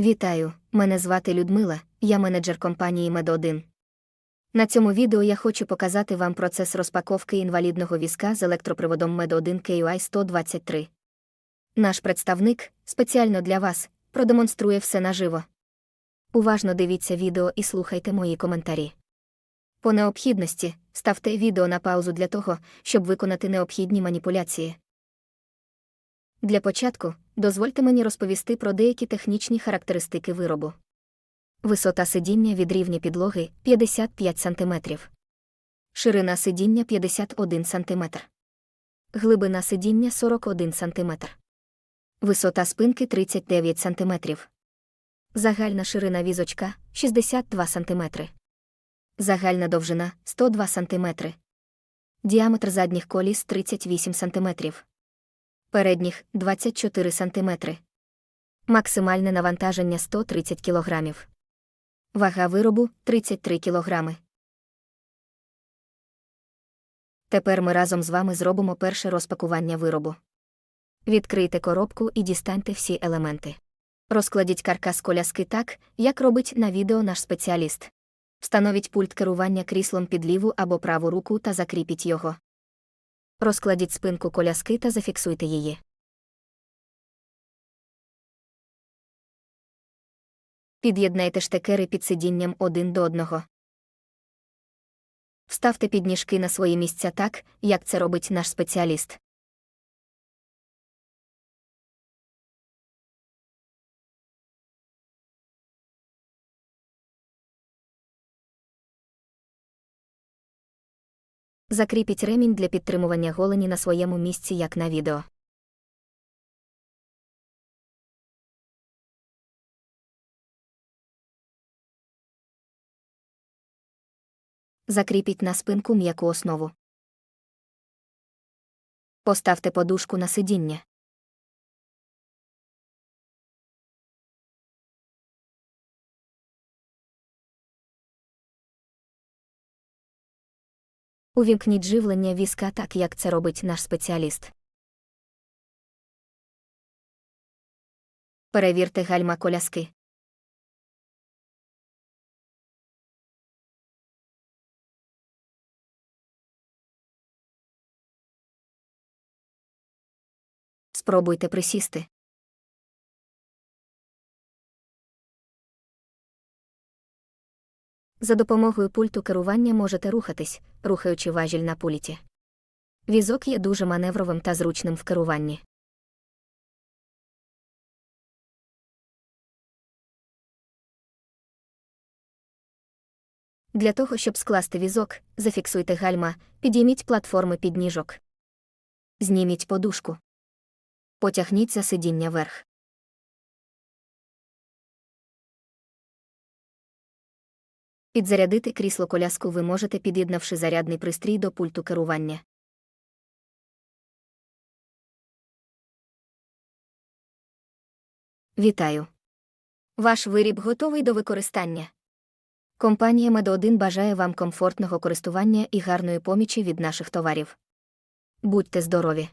Вітаю, мене звати Людмила, я менеджер компанії Мед1. На цьому відео я хочу показати вам процес розпаковки інвалідного візка з електроприводом Med1 KUI 123. Наш представник, спеціально для вас, продемонструє все наживо. Уважно дивіться відео і слухайте мої коментарі. По необхідності ставте відео на паузу для того, щоб виконати необхідні маніпуляції. Для початку дозвольте мені розповісти про деякі технічні характеристики виробу. Висота сидіння від рівня підлоги 55 см. Ширина сидіння 51 см. Глибина сидіння 41 см. Висота спинки 39 см. Загальна ширина візочка 62 см. Загальна довжина 102 см. Діаметр задніх коліс 38 см. Передніх 24 см. Максимальне навантаження 130 кг. Вага виробу 33 кг. Тепер ми разом з вами зробимо перше розпакування виробу. Відкрийте коробку і дістаньте всі елементи. Розкладіть каркас коляски так, як робить на відео наш спеціаліст. Встановіть пульт керування кріслом під ліву або праву руку та закріпіть його. Розкладіть спинку коляски та зафіксуйте її. Під'єднайте штекери під сидінням один до одного. Вставте підніжки на свої місця так, як це робить наш спеціаліст. Закріпіть ремінь для підтримування голені на своєму місці, як на відео. Закріпіть на спинку м'яку основу. Поставте подушку на сидіння. Увімкніть живлення візка так, як це робить наш спеціаліст. Перевірте гальма коляски. Спробуйте присісти. За допомогою пульту керування можете рухатись, рухаючи важіль на пульті. Візок є дуже маневровим та зручним в керуванні. Для того, щоб скласти візок, зафіксуйте гальма, підійміть платформи підніжок. Зніміть подушку. Потягніть за сидіння вверх. Підзарядити крісло коляску ви можете, під'єднавши зарядний пристрій до пульту керування. Вітаю! Ваш виріб готовий до використання. Компанія Мед1 бажає вам комфортного користування і гарної помічі від наших товарів. Будьте здорові!